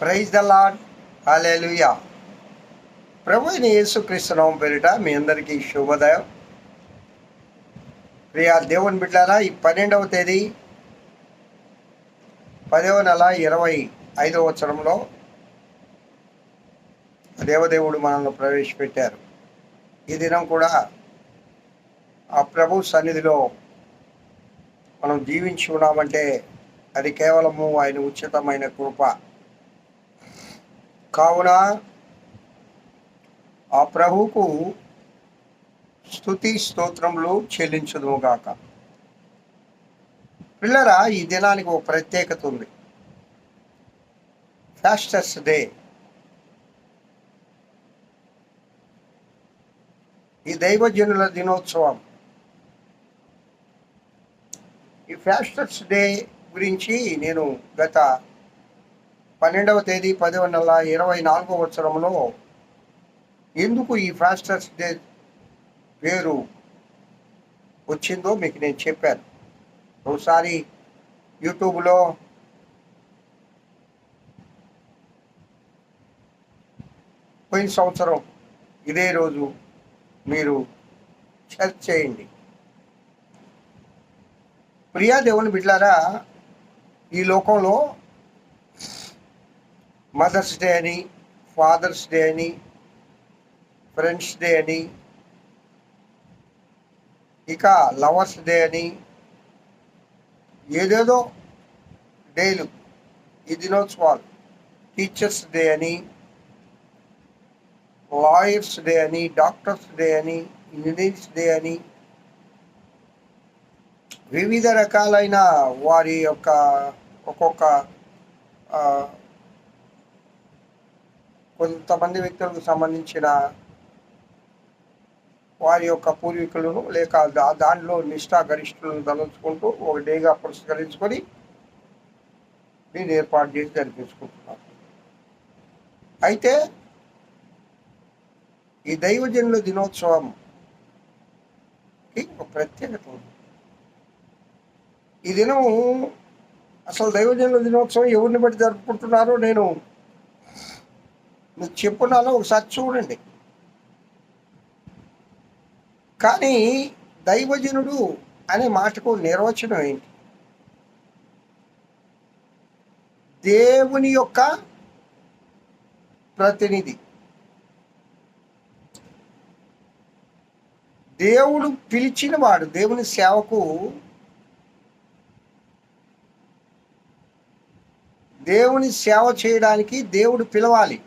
Praise the lord hallelujah ప్రభు అయిన యేసుక్రీస్తునామం పేరిట మీ అందరికీ శుభోదయం. ప్రియా దేవుని బిడ్డారా ఈ పన్నెండవ తేదీ పదవ నెల ఇరవై ఐదవ సంవత్సరంలో దేవదేవుడు మనల్ని ప్రవేశపెట్టారు. ఈ దినం కూడా ఆ ప్రభు సన్నిధిలో మనం జీవించి ఉన్నామంటే అది కేవలము ఆయన ఉచితమైన కృప. కావున ఆ ప్రభువుకు స్థుతి స్తోత్రములు చెల్లించుదుము గాక. పిల్లరా ఈ దినానికి ఒక ప్రత్యేకత ఉంది. ఫాస్టర్స్ డే ఈ దైవజనుల దినోత్సవం. ఈ ఫాస్టర్స్ డే గురించి నేను గత పన్నెండవ తేదీ పదవ నెల ఇరవై నాలుగవ సంవత్సరంలో ఎందుకు ఈ ఫాస్టర్స్ డే పేరు వచ్చిందో మీకు నేను చెప్పాను. ఒకసారి యూట్యూబ్లో పోయిన సంవత్సరం ఇదే రోజు మీరు సెర్చ్ చేయండి. ప్రియా దేవుని బిడ్లారా ఈ లోకంలో మదర్స్ డే అని ఫాదర్స్ డే అని ఫ్రెండ్స్ డే అని ఇక లవర్స్ డే అని ఏదేదో డేలు ఈ దినోత్సవాలు. టీచర్స్ డే అని లాయర్స్ డే అని డాక్టర్స్ డే అని ఇంజనీర్స్ డే అని వివిధ రకాలైన వారి యొక్క ఒక్కొక్క కొంతమంది వ్యక్తులకు సంబంధించిన వారి యొక్క పూర్వీకులను లేక దానిలో నిష్ఠా గరిష్ఠులను తలంచుకుంటూ ఒక డేగా పురస్కరించుకొని దీన్ని ఏర్పాటు చేసి జరిపించుకుంటున్నారు. అయితే ఈ దైవజనుల దినోత్సవంకి ఒక ప్రత్యేకత ఉంది. ఈ దినము అసలు దైవజనుల దినోత్సవం ఎవరిని బట్టి జరుపుకుంటున్నారో నేను మీకు చెప్పున్నాను ఒకసారి చూడండి. కానీ దైవజనుడు అనే మాటకు నిర్వచనం ఏంటి? దేవుని యొక్క ప్రతినిధి. దేవుడు పిలిచిన వాడు దేవుని సేవకు దేవుని సేవ చేయడానికి దేవుడు పిలవాలి.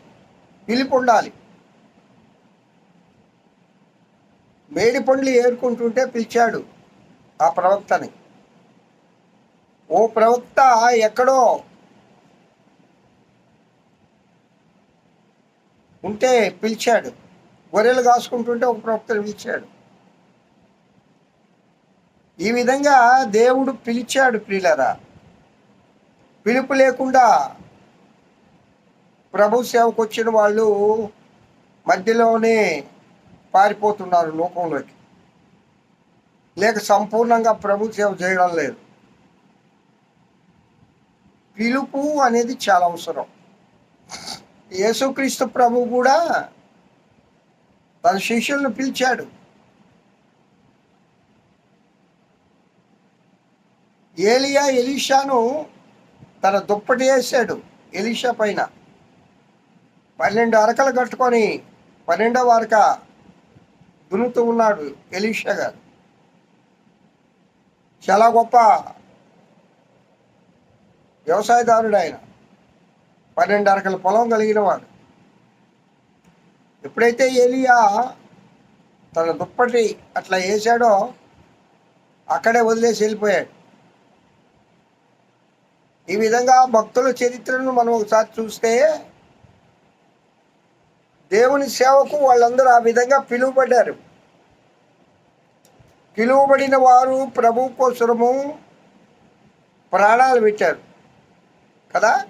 పిలిపి ఉండాలి మేడి పండ్లు ఏరుకుంటుంటే పిలిచాడు ఆ ప్రవక్తని. ఓ ప్రవక్త ఎక్కడో ఉంటే పిలిచాడు. గొర్రెలు కాసుకుంటుంటే ఒక ప్రవక్తను పిలిచాడు. ఈ విధంగా దేవుడు పిలిచాడు ప్రియులరా. పిలుపు లేకుండా ప్రభు సేవకు వచ్చిన వాళ్ళు మధ్యలోనే పారిపోతున్నారు లోకంలోకి. లేక సంపూర్ణంగా ప్రభు సేవ చేయడం లేదు. పిలుపు అనేది చాలా అవసరం. యేసుక్రీస్తు ప్రభు కూడా తన శిష్యులను పిలిచాడు. ఏలియా ఎలీషాను తన దుప్పటి వేసాడు ఎలీషా పైన. పన్నెండు అరకలు కట్టుకొని పన్నెండవ అరక దున్నుతూ ఉన్నాడు ఎలీషా గారు. చాలా గొప్ప వ్యవసాయదారుడు ఆయన. పన్నెండు అరకల పొలం కలిగిన వాడు ఎప్పుడైతే ఏలియా తన దుప్పటి అట్లా వేసాడో అక్కడే వదిలేసి వెళ్ళిపోయాడు. ఈ విధంగా భక్తుల చరిత్రను మనం ఒకసారి చూస్తే దేవుని సేవకు వాళ్ళందరూ ఆ విధంగా పిలువబడ్డారు. పిలువబడిన వారు ప్రభు కోసము ప్రాణాలు పెట్టారు. కదా?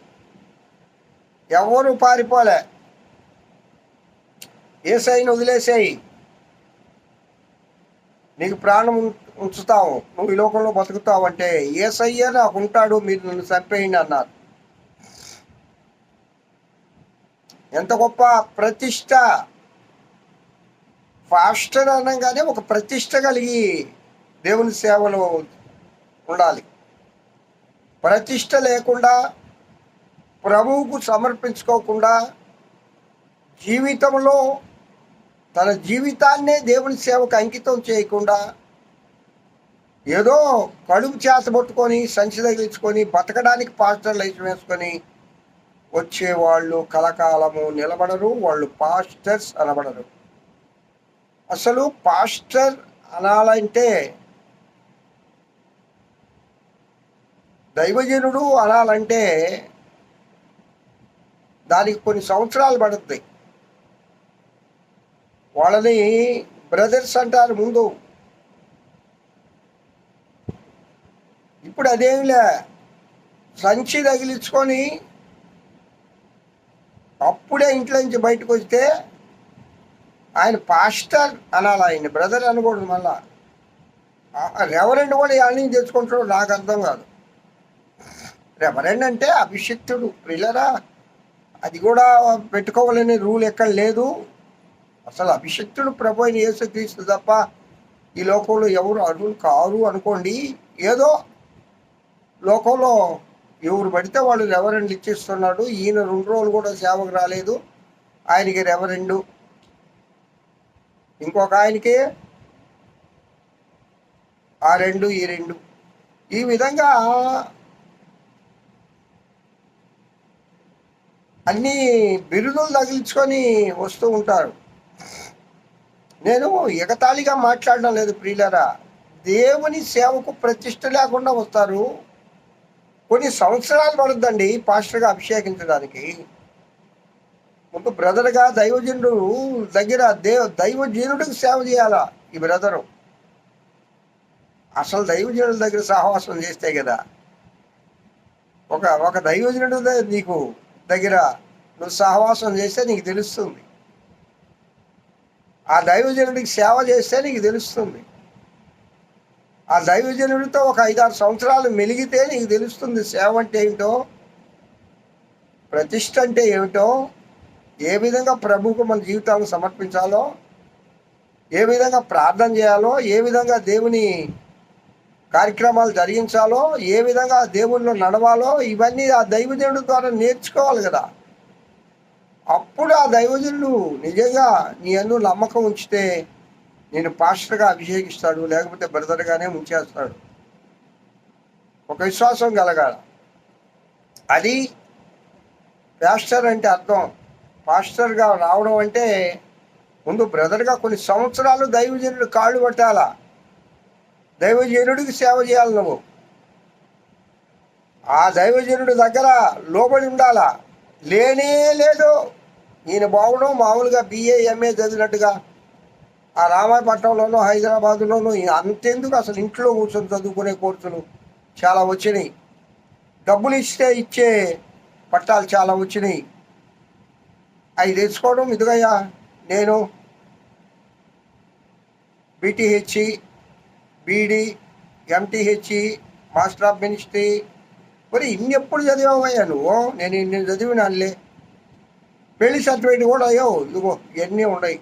ఎవరు పారిపోలే. ఏసైని వదిలేసేయి. నీకు ప్రాణం ఉం- ఉంచుతావు నువ్వు ఈ లోకంలో బతుకుతావు అంటే ఏసయ్య నాకు ఉంటాడు మీరు నన్ను చంపేయండి అన్నారు. ఎంత గొప్ప ప్రతిష్ట. పాస్టర్ అనగానే ఒక ప్రతిష్ట కలిగి దేవుని సేవలో ఉండాలి. ప్రతిష్ట లేకుండా ప్రభువుకు సమర్పించుకోకుండా జీవితంలో తన జీవితాన్నే దేవుని సేవకు అంకితం చేయకుండా ఏదో కడుపు చేత పట్టుకొని సంచి తగిలించుకొని బతకడానికి పాస్టర్ లైఫ్ వేసుకొని వచ్చేవాళ్ళు కలకాలము నిలబడరు వాళ్ళు పాస్టర్స్ అనబడరు. అసలు పాస్టర్ అనాలంటే దైవజనుడు అనాలంటే దానికి కొన్ని సంవత్సరాలు పడుతుంది వాళ్ళని బ్రదర్స్ అంటారు ముందు. ఇప్పుడు అదేమిలే సంచి తగిలించుకొని అప్పుడే ఇంట్లో నుంచి బయటకు వస్తే ఆయన పాస్టర్ అనాలి ఆయన బ్రదర్ అనకూడదు మళ్ళా. రెవరెండ్ కూడా యాని తెచ్చుకుంటాడు నాకు అర్థం కాదు. రెవరెండ్ అంటే అభిషిక్తుడు పిల్లరా అది కూడా పెట్టుకోవాలనే రూల్ ఎక్కడ లేదు. అసలు అభిషక్తుడు ప్రభు అయిన యేసుక్రీస్తు తప్ప ఈ లోకంలో ఎవరు అర్హులు కారు అనుకోండి. ఏదో లోకంలో ఎవరు పడితే వాళ్ళు రెవరెండ్ ఇచ్చేస్తున్నాడు. ఈయన రెండు రోజులు కూడా సేవకు రాలేదు. ఆయనకి రెవరెండు ఇంకొక ఆయనకి ఆ రెండు ఈ రెండు. ఈ విధంగా అన్ని బిరుదులు తగిలించుకొని వస్తూ ఉంటారు. నేను ఎగతాళిగా మాట్లాడడం లేదు ప్రియులరా. దేవుని సేవకు ప్రతిష్ట లేకుండా వస్తారు. కొన్ని సంవత్సరాలు పడుద్దండి పాస్టర్గా అభిషేకించడానికి. ఒక బ్రదర్గా దైవజనుడు దగ్గర దేవ దైవజనుడికి సేవ చేయాలా ఈ బ్రదరు? అసలు దైవజనుల దగ్గర సహవాసం చేస్తే కదా. ఒక ఒక దైవజనుడు నీకు దగ్గర నువ్వు సహవాసం చేస్తే నీకు తెలుస్తుంది. ఆ దైవజనుడికి సేవ చేస్తే నీకు తెలుస్తుంది. ఆ దైవజనుడితో ఒక ఐదారు సంవత్సరాలు మెలిగితే నీకు తెలుస్తుంది సేవ అంటే ఏమిటో? ప్రతిష్ట అంటే ఏమిటో? ఏ విధంగా ప్రభువుకు మన జీవితాలను సమర్పించాలో? ఏ విధంగా ప్రార్థన చేయాలో? ఏ విధంగా దేవుని కార్యక్రమాలు జరిగించాలో? ఏ విధంగా దేవుళ్ళు నడవాలో? ఇవన్నీ ఆ దైవజనుడు ద్వారా నేర్చుకోవాలి కదా. అప్పుడు ఆ దైవజనుడు నిజంగా నీ అందు నమ్మకం ఉంచితే నేను పాస్టర్గా అభిషేకిస్తాడు లేకపోతే బ్రదర్గానే ఉంచేస్తాడు ఒక విశ్వాసం కలగాల. అది పాస్టర్ అంటే అర్థం. పాస్టర్గా రావడం అంటే ముందు బ్రదర్గా కొన్ని సంవత్సరాలు దైవజనుడు కాళ్ళు పట్టాలా. దైవజనుడికి సేవ చేయాలి నువ్వు. ఆ దైవజనుడి దగ్గర లోబడి ఉండాలా. లేనే లేదు. ఈయన బాగుండవు మామూలుగా బిఏ ఎంఏ చదివినట్టుగా. ఆ రామాయపట్నంలోనూ హైదరాబాద్లోనూ అంతెందుకు అసలు ఇంట్లో కూర్చొని చదువుకునే కోర్సులు చాలా వచ్చినాయి. డబ్బులు ఇస్తే ఇచ్చే పట్టాలు చాలా వచ్చినాయి. అవి తెచ్చుకోవడం ఇదిగయ్యా నేను BTHE BD MTHE master of ministry. మరి ఇన్ని ఎప్పుడు చదివావయ్యా నువ్వు? నేను ఇన్ని చదివినానులే. పెళ్ళి సర్టిఫికేట్ కూడా అయ్యో ఇదిగో ఇవన్నీ ఉన్నాయి.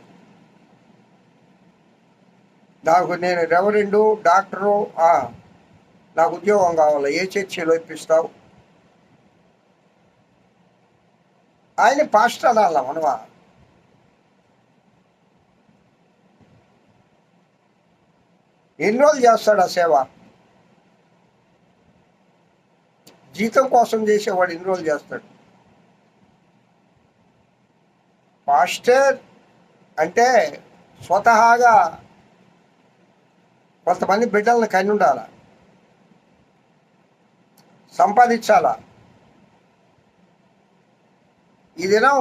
నాకు నేను రెవరెండు డాక్టరు నాకు ఉద్యోగం కావాలి? ఏ చర్చిలో ఇప్పిస్తావు? ఆయన పాస్టర్ అనాల మనమా ఎన్ని రోజులు చేస్తాడు ఆ సేవ? జీతం కోసం చేసేవాడు ఎన్ని రోజులు చేస్తాడు? పాస్టర్ అంటే స్వతహాగా కొంతమంది బిడ్డలను కని సంపాదించాలా? ఈ దినం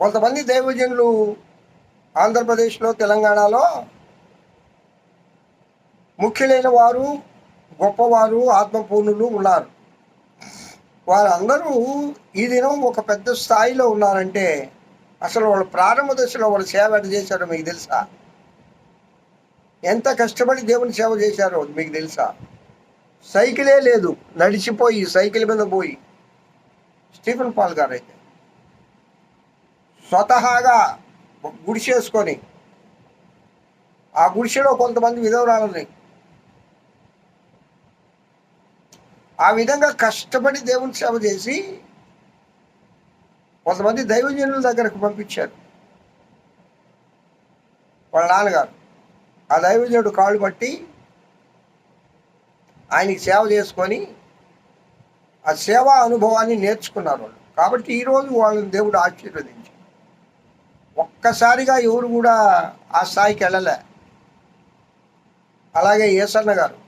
కొంతమంది దైవజనులు ఆంధ్రప్రదేశ్లో తెలంగాణలో ముఖ్యులైన వారు గొప్పవారు ఆత్మపూర్ణులు ఉన్నారు. వారందరూ ఈ దినం ఒక పెద్ద స్థాయిలో ఉన్నారంటే అసలు వాళ్ళు ప్రారంభ దశలో వాళ్ళు సేవ ఎంత చేశారో మీకు తెలుసా? ఎంత కష్టపడి దేవుని సేవ చేశారో మీకు తెలుసా? సైకిలే లేదు. నడిచిపోయి సైకిల్ మీద పోయి. స్టీఫెన్ పాల్ గారు అయితే స్వతహాగా ఒక గుడిసేసుకొని ఆ గుడిసెలో కొంతమంది విధవరాలని ఆ విధంగా కష్టపడి దేవుని సేవ చేసి కొంతమంది దైవజనుల దగ్గరకు పంపించారు. వాళ్ళ నాన్నగారు. ఆ దైవజనుడు కాళ్ళు పట్టి ఆయనకి సేవ చేసుకొని ఆ సేవా అనుభవాన్ని నేర్చుకున్నారు వాళ్ళు. కాబట్టి ఈరోజు వాళ్ళని దేవుడు ఆశీర్వదించి ఒక్కసారిగా ఎవరు కూడా ఆ స్థాయికి వెళ్ళలే. అలాగే ఏసన్న గారు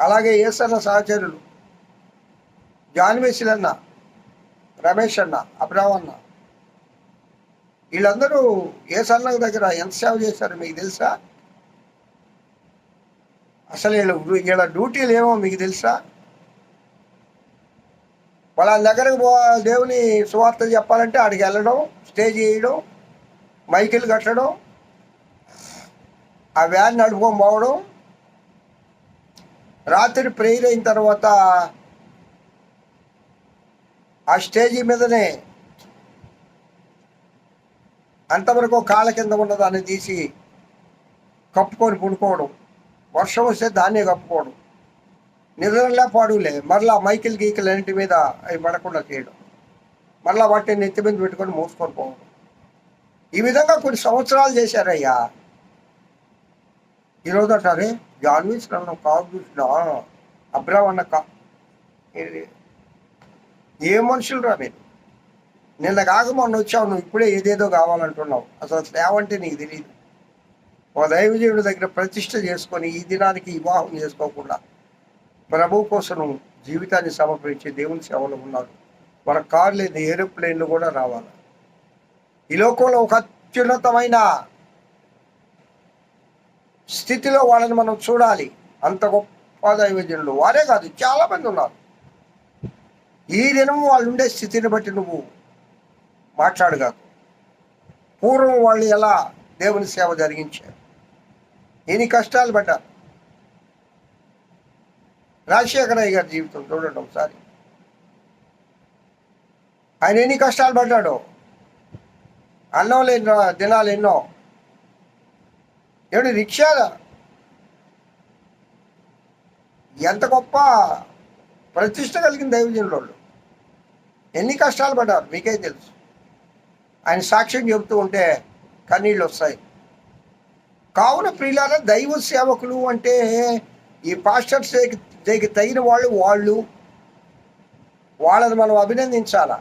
అలాగే ఏసన్న సహచరులు జాన్వేసిలన్న రమేష్ అన్న అబ్రామ్ అన్న వీళ్ళందరూ ఏసన్న దగ్గర ఎంత సేవ చేశారు మీకు తెలుసా? అసలు వీళ్ళ వీళ్ళ డ్యూటీలు ఏమో మీకు తెలుసా? వాళ్ళ దగ్గరకు పో దేవుని సువార్త చెప్పాలంటే ఆడికి వెళ్ళడం స్టేజ్ చేయడం మైకిల్ కట్టడం ఆ వ్యాన్ నడుపుకొని పోవడం రాత్రి ప్రేయర్ అయిన తర్వాత ఆ స్టేజీ మీదనే అంతవరకు కాళ్ళ కింద ఉన్న దాన్ని తీసి కప్పుకొని పుడుకోవడం వర్షం వస్తే దాన్నే కప్పుకోవడం. నిద్రలే పాడులే. మరలా మైకిల్ గీకిల్ అన్నింటి మీద అవి పడకుండా చేయడం. మరలా వాటిని నెత్తి మీద పెట్టుకొని మోసుకొని పోవడం. ఈ విధంగా కొన్ని సంవత్సరాలు చేశారయ్యా. ఈరోజు అంటారే జాన్వీస్ నన్ను కాదు చూసిన? అబ్రామ్ అన్న కా ఏ మనుషులు రా మీరు? నిన్న కాక మొన్న వచ్చావు నువ్వు ఇప్పుడే ఏదేదో కావాలంటున్నావు. అసలు సేవ నీకు తెలియదు ఒక దైవజనుడి దగ్గర ప్రతిష్ట చేసుకొని ఈ దినానికి వివాహం చేసుకోకుండా ప్రభు కోసం జీవితాన్ని సమర్పించి దేవుని సేవలు ఉన్నారు. మన కారు లేదు ఏరోప్లేన్లు కూడా రావాలి. ఈ లోకంలో ఒక అత్యున్నతమైన స్థితిలో వాళ్ళని మనం చూడాలి. అంత గొప్ప దైవజనులు. వారే కాదు చాలా మంది ఉన్నారు. ఈ దినం వాళ్ళు ఉండే స్థితిని బట్టి నువ్వు మాట్లాడగా. పూర్వం వాళ్ళు ఎలా దేవుని సేవ జరిగించారు? ఎన్ని కష్టాలు పడ్డారు రాజశేఖరయ్య గారి జీవితం చూడండి ఒకసారి. ఆయన ఎన్ని కష్టాలు పడ్డాడో? అన్నం లేని దినాలు ఎన్నో? ఏడు రిక్షా ఎంత గొప్ప ప్రతిష్ట కలిగిన దైవజనులు ఎన్ని కష్టాలు పడ్డారు? మీకే తెలుసు. ఆయన సాక్ష్యం చెబుతూ ఉంటే కన్నీళ్ళు వస్తాయి. కావున ప్రియులారా దైవ సేవకులు అంటే ఈ పాస్టర్స్ దగ్గర తగిన వాళ్ళు వాళ్ళు. వాళ్ళని మనం అభినందించాలా?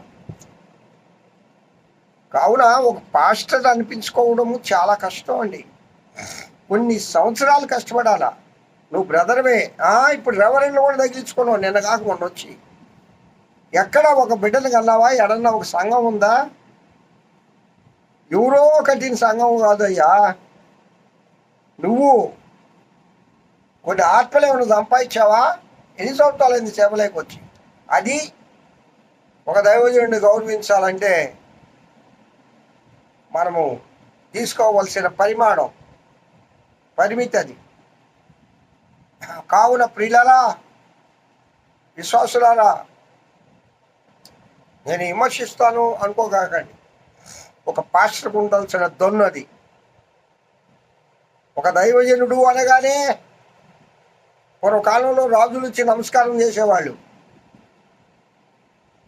కావున ఒక పాస్టర్ అనిపించుకోవడము చాలా కష్టం అండి. కొన్ని సంవత్సరాలు కష్టపడాలా? నువ్వు బ్రదర్వే ఇప్పుడు రెవరెండ్లు కూడా తగిలించుకున్నావు నిన్న కాక వచ్చి ఎక్కడ ఒక బిడ్డను కన్నావా? ఎడన్నా ఒక సంఘం ఉందా? ఎవరో కట్టిన సంఘం కాదయ్యా. నువ్వు కొన్ని ఆత్మలు ఏమైనా సంపాదించావా? ఎన్ని సంవత్సరాలైంది సేవలేకి వచ్చి? అది ఒక దైవజనుడిని గౌరవించాలంటే మనము తీసుకోవలసిన పరిమాణం పరిమితి అది. కావున ప్రియులరా విశ్వాసులారా నేను విమర్శిస్తాను అనుకోగాకండి. ఒక పాస్టర్కు ఉండాల్సిన దొన్నది ఒక దైవజనుడు అనగానే పూర్వకాలంలో రాజులు వచ్చి నమస్కారం చేసేవాళ్ళు.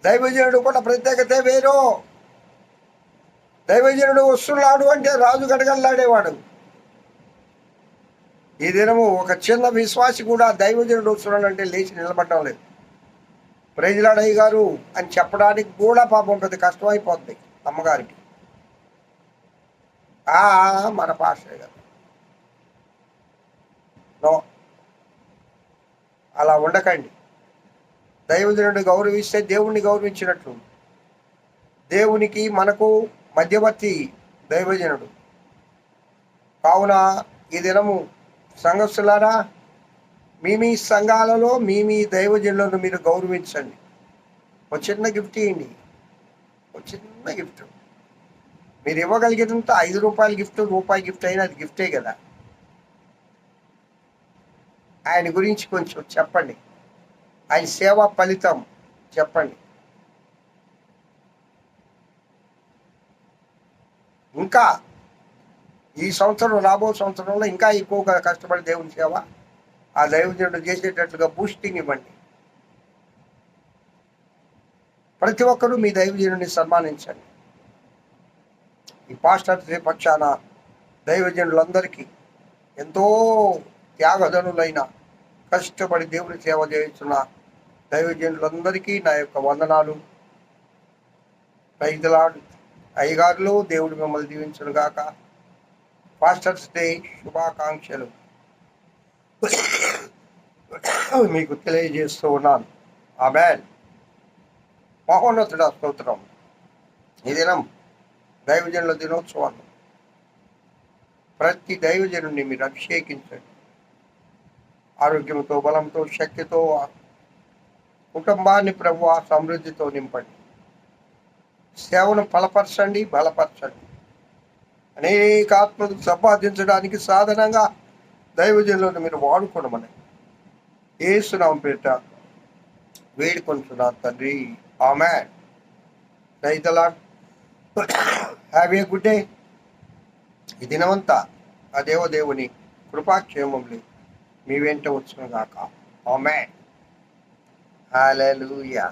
దైవజనుడు కూడా ప్రత్యేకత వేరు. దైవజనుడు వస్తున్నాడు అంటే రాజు గడగల్లాడేవాడు ఈ దినము ఒక చిన్న విశ్వాసి కూడా దైవజనుడు వస్తున్నాడంటే లేచి నిలబడడం లేదు. ప్రజలాడయ్య గారు అని చెప్పడానికి కూడా పాపం పెద్ద కష్టమైపోతుంది అమ్మగారికి. ఆ మన భాషే నో. అలా ఉండకండి. దైవజనుడిని గౌరవిస్తే దేవుణ్ణి గౌరవించినట్లు. దేవునికి మనకు మధ్యవర్తి దైవజనుడు. కావున ఈ దినము సంఘస్థులారా మీ మీ సంఘాలలో మీ మీ దైవజనులను మీరు గౌరవించండి. ఒక చిన్న గిఫ్ట్ ఇవ్వండి ఒక చిన్న గిఫ్ట్. మీరు ఇవ్వగలిగినంత ఐదు రూపాయల గిఫ్ట్ రూపాయి గిఫ్ట్ అయినా అది గిఫ్టే కదా. ఆయన గురించి కొంచెం చెప్పండి. ఆయన సేవా ఫలితం చెప్పండి. ఇంకా ఈ సంవత్సరం రాబో సంవత్సరంలో ఇంకా ఎక్కువగా కష్టపడి దేవుని సేవ ఆ దైవజనుడు చేసేటట్లుగా బూస్టింగ్ ఇవ్వండి. ప్రతి ఒక్కరూ మీ దైవజనుడిని సన్మానించండి. ఈ పాస్టర్ పక్షాన దైవజనులందరికీ ఎంతో త్యాగధనులైన కష్టపడి దేవుని సేవ చేస్తున్న దైవజనులందరికీ నా యొక్క వందనాలు. రైతులాడు అయ్యగారులు దేవుడు మిమ్మల్ని దీవించను గాక. పాస్టర్స్ డే శుభాకాంక్షలు. మీకు తెలియజేస్తూ ఉన్నాను. ఆమె మహోన్నతుడ స్తోత్రం. ఈ దినం దైవజనుల దినోత్సవాన్ని ప్రతి దైవజనుడిని మీరు అభిషేకించండి. ఆరోగ్యంతో బలంతో శక్తితో కుటుంబాన్ని ప్రభు సమృద్ధితో నింపండి. సేవను బలపరచండి బలపరచండి. అనేక ఆత్మలు సంపాదించడానికి సాధనంగా దైవజనులను మీరు వాడుకోవడమని ఏసునాం పేట వేడుకొంటున్నా తండ్రి. ఆమె రైతులా హ్యావ్ ఏ గుడ్ డే ఈ దినమంతా ఆ దేవదేవుని కృపాక్షేమములు మీ వెంట వచ్చిన గాక ఆమె హాలూయా